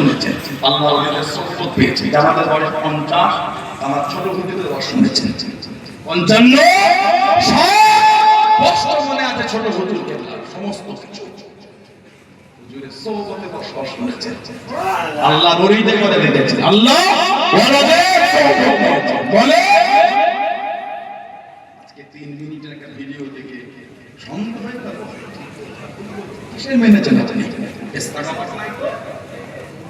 শুনেছেন আল্লাহ ওদের সফল পেয়েছে। জামাতের বয়স পঞ্চাশ আমার ছোট হুজুরের দশ শুনেছেন পঞ্চান্ন বছর মনে আছে ছোট হুজুরকে সমস্ত কিছু। আল্লাহ মরিদে করে রেখেছেন আল্লাহ বলে, আজকে তিন মিনিটের একটা ভিডিও দেখে সন্দেহ হয়ে গেল কিসের মেনেছেন আপনি ইস্তাকামাত নাই তো?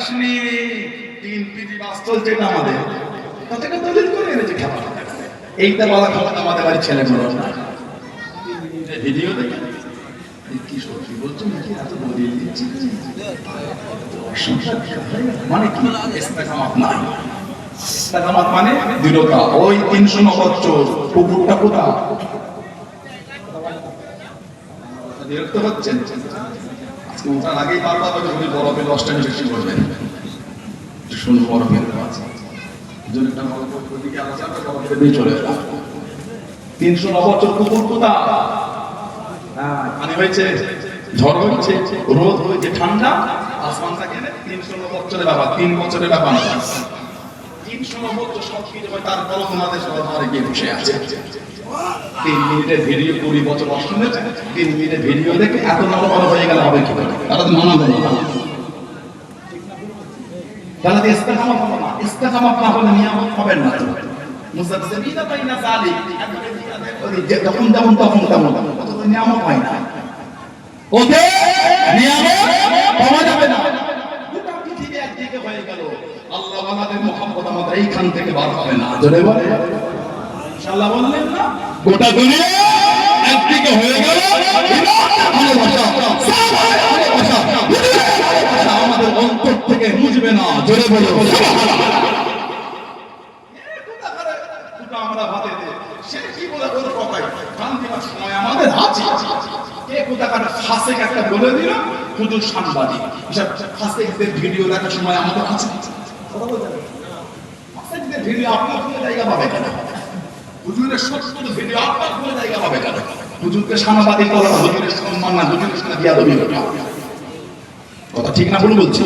খাটাসনি তিন বাস চলছে আমাদের। দিন করে এনেছে খাবার এইটা বলা খাবার আমাদের বাড়ির না ভিডিও দেখে? কি সত্যি বলছো নাকি? এত বলিয়ে দিচ্ছি সংসার গেল? মানে কি? ইস্তেকামাত নাই ইস্তেকামাত মানে দৃঢ়তা। ওই তিনশো নবচ্চর কুকুরটা কোথা বিরক্ত হচ্ছেন? ওঠার আগেই বারবার হয়তো উনি বরফে দশটা বেশি করবেন শুনুন বরফের বরফের এলাম তিনশো কোথা? হ্যাঁ, হয়েছে ঝড় হচ্ছে রোদ হয়েছে ঠান্ডা। আসমান তিনশো বছরের সব কিছু হয় তারপরও তোমাদের বসে আছে। তিন মিনিটের ভিডিও কুড়ি বছর অষ্টমে তিন মিনিটের ভিডিও দেখে এত বড় বড় হয়ে গেলে হবে কি তারা তো মানা দেয় না। তাহলে তো ইস্তেকামত না হলে নিয়ামত হবেন না। আল্লাহ ওয়ালাদের মোহাম্মত আমাদের এইখান থেকে বার হবে না। ইনশাআল্লাহ বললেন না গোটা দুনিয়া একদিকে হয়ে গেল ভালোবাসা ভালোবাসা ভালোবাসা আমাদের অন্তর থেকে মুজবে না জোরে বলে দুটো আমরা ভাতে। সে কি বলে ওর কথাই। কান দেওয়ার সময় আমাদের আছে। কে কোথাকার ফাঁসেক একটা বলে দিল, হুজুর সাংবাদিক। এসব ফাঁসেকদের ভিডিও দেখার সময় আমাদের আছে। কথা বলতে। ভিডিও আপনার কোনো জায়গা পাবে কেন? হুজুরের সত্য ভিডিও আপনার কোনো জায়গা পাবে কেন? হুজুরকে সাংবাদিক বলা না, হুজুরের সম্মান না, হুজুরের সাথে বিয়াদবি হবে। কথা ঠিক না ভুল বলছি?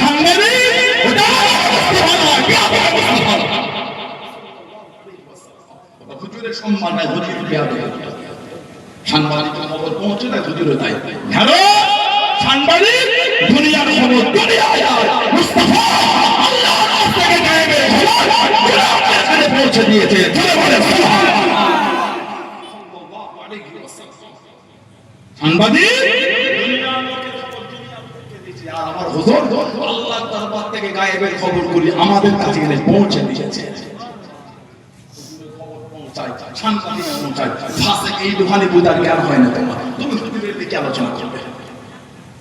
সাংবাদিক, সম্মান নাই হুজুর বিয়াদবি। সাংবাদিক খবর পৌঁছে দেয় হুজুরে তাই। হ্যালো? পৌঁছে দিয়েছে। সাংবাদিক? আমার হুজুর, আল্লাহর দরবার থেকে গায়েবের খবর করি আমাদের কাছে এনে পৌঁছে দিয়েছে। সাংবাদিক পৌঁছায়। ফাঁসে এই দোকানে বুঝার জ্ঞান হয় না তোমার। তুমি দিকে আলোচনা করবে।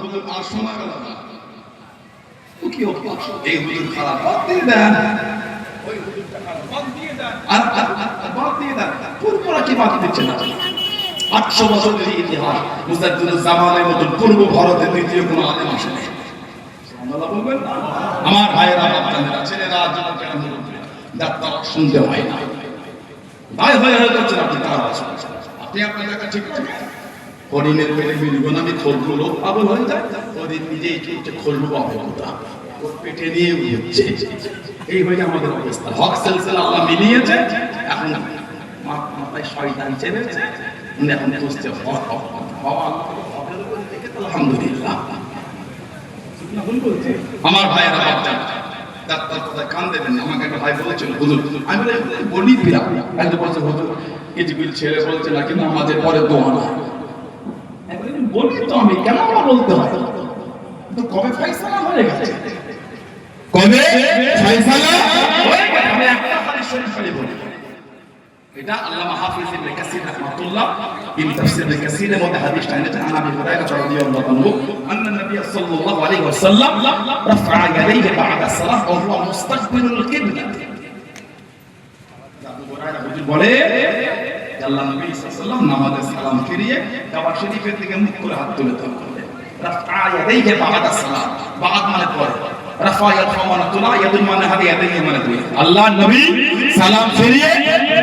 হুজুর আর শোনা গেল না। তো কি? এই হুজুর খারাপ বাদ দিয়ে দেন। ওই হুজুরটা খারাপ বাদ দিয়ে দেন। আর আর- আর- আর বাদ দিয়ে দেন। কুরকুরা কি বাদ দিচ্ছে না? আটশো বছরের ইতিহাস মুজাদ্দুল জামানের মতন পূর্ব ভারতের দ্বিতীয় কোনো আলেম আসেনি সুবহানাল্লাহ আমার ভাইয়েরা বাচ্চারা ছেলেরা যুবকেরা ডাক্তার শুনতে হয় না। ভাই ভাই হয়ে যাচ্ছেন আপনি তার আপনি আপনার জায়গা ঠিক আছে? হরিণের পেটে মিলগুলো আমি খোলগুলো পাগল হয়ে যায় হরিণ নিজেই চলছে অবতা ওর পেটে নিয়ে উঠছে। এই হয়ে আমাদের অবস্থা। হক সেলসেল আল্লাহ মিলিয়েছে। এখন মাথায় শয়তান চেপেছে। উনি এখন খুঁজছে হক হক হক। আলহামদুলিল্লাহ। আমার ভাইয়েরা বাচ্চা। আমাকে একটা ভাই বলেছিল আমি বলে দিলাম। একটা বলছে হুজুর কিছু ছেলে বলছে আমাদের পরে দোয়া না বলি, তো আমি কেন আমার বলতে হয়? কবে ফয়সালা হয়ে গেছে? কবে ফয়সালা? হয়ে গেছে আমি একটা হাদিস শরীফ বলি। এটা আল্লামা হাফিজ ইবনে কাসির রাহমাতুল্লাহ ইন তাফসীর ইবনে কাসিরের মধ্যে হাদিসটা এনেছেন আন আবি হুরায়রা রাদিয়াল্লাহু আনহু আন্না নবী সাল্লাল্লাহু আলাইহি ওয়াসাল্লাম রাফআ ইয়াদাইহি বা'দা সালাহ ওয়া হুয়া মুস্তাকবিলুল কিবলা। আবু হুরায়রা বলে আল্লাহ নবী সাল্লাম নামাজের সালাম ফিরিয়ে কাবা শরীফের দিকে মুখ করে হাত তুলে তখন করবে রাফা ইয়াদাইহি বা'দা সালাম বা'দ মানে পরে। রাফা ইয়ারফা মানে তুলা, ইয়াদুল মানে হাদি ইয়াদাইহি মানে দুই আল্লাহ নবী সালাম ফিরিয়ে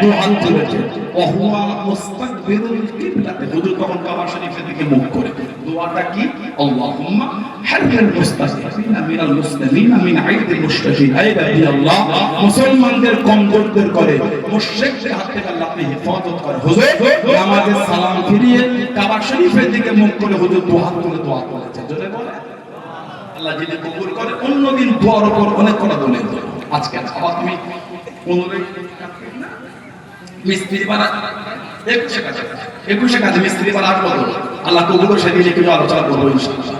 দু হাত তুলেছে ওয়া মুস্তাকবিরুল কিবলা হুজুর তখন কাবা শরীফের দিকে মুখ করে। দোয়াটা কি? আল্লাহুম্মা মুস্তাসিফিনা মিনাল মুসলিমিনা মিন আইদিল মুশরিকিন হে নবী আল্লাহ মুসলমানদের কমজোরদের করে মুশরিকদের হাত থেকে আল্লাহ আপনি হেফাজত করে হুজুর, নামাজে সালাম ফিরিয়ে কাবা শরীফের দিকে মুখ করে হুজুর দু হাত তুলে, দোয়া করেছে জোরে বলে আল্লাহ যদি কবুল করে, অন্যদিন দোয়ার উপর অনেক করা দোলে আজকে আবার তুমি পনেরোই মিস্ত্রি বানা একুশে কাজে একুশে কাজে মিস্ত্রি বানা আট বছর আল্লাহ কবুল করে সেদিন একটু আলোচনা করব ইনশাআল্লাহ।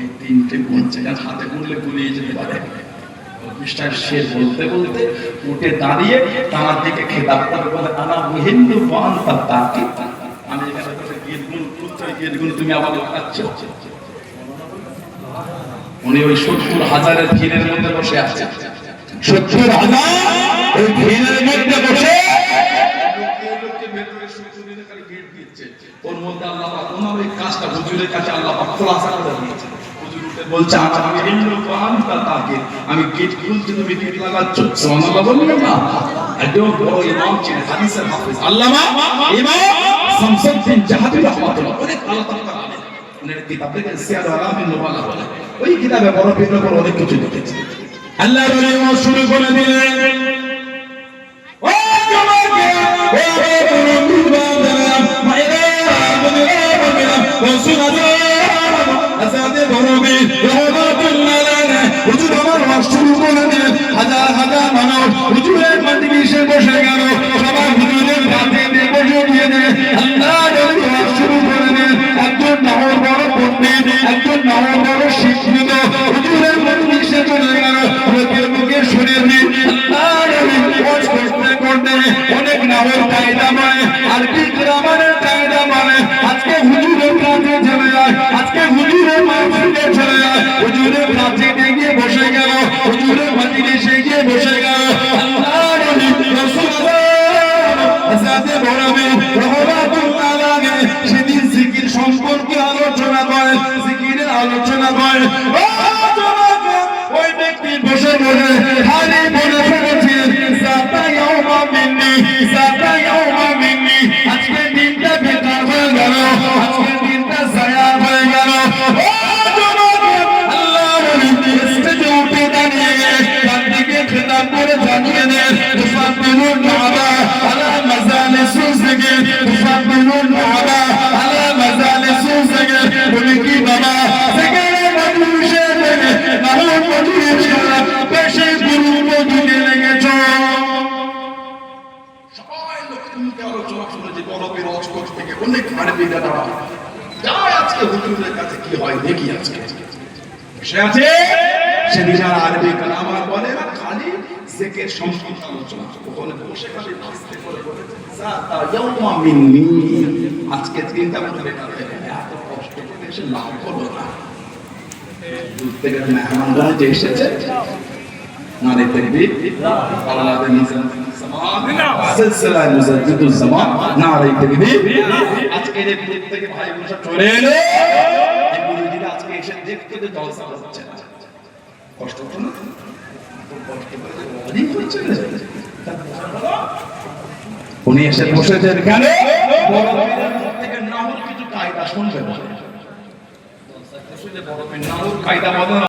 এই তিনটে হাতে গুনলে গুলিয়ে যেতে পারে। মিস্টার শের বলতে বলতে উঠে দাঁড়িয়ে তার দিকে খেতাব করে বলে আনা হিন্দু বান তার তাকে। আমি এখানে তুমি লাগাচ্ছ উনি ওই সত্তর হাজারের ভিড়ের মধ্যে বসে আছেন সত্তর হাজার ওই ভিড়ের মধ্যে বসে? ওর মধ্যে আল্লাহ ওনার ওই কাজটা হুজুরের কাছে আল্লাহ খোলাসা করে দিয়েছে বলছে আমি হিন্দু কোরআন তাকে? আমি গেট খুলতে তুমি গেট লাগাচ্ছ সুবহানাল্লাহ বললেন না? একদম বড় ইমাম ছিলেন, হাদিসের হাফেজ আল্লামা ইমাম শামসুদ্দিন জাহাদি রাহমাতুল্লাহ। অনেক আল্লাহ উনার কিতাব সিয়ার আলামিন নুবালা বলে, ওই কিতাবে বড় উপর অনেক কিছু লিখেছে। আল্লাহ বলে শুরু করে দিলেন। বসে বসে খালি বলে ফেলেছেন সাতা ইয়াউমা বসে আছে, সেদিন আর আরবি কালামার বলে না, খালি জেকের সংস্কৃত ওখানে বসে খালি আস্তে করে বলেছে "জাতা ইয়াউমা মিন্নি।" আজকে এত কষ্ট করে লাভ হলো না। এসেছে, নারী তাকবীর, আল্লাহর নিজাম সিলসিলা মুজাদ্দিদুল জামান আজকে যে থেকে ভাই বোনরা চলে এলো। যে জলসা হচ্ছে না কষ্ট হচ্ছে না। উনি এসে বসেছেন কেন থেকে কিছু কায়দা শুনবে বলে বড় কায়দা না।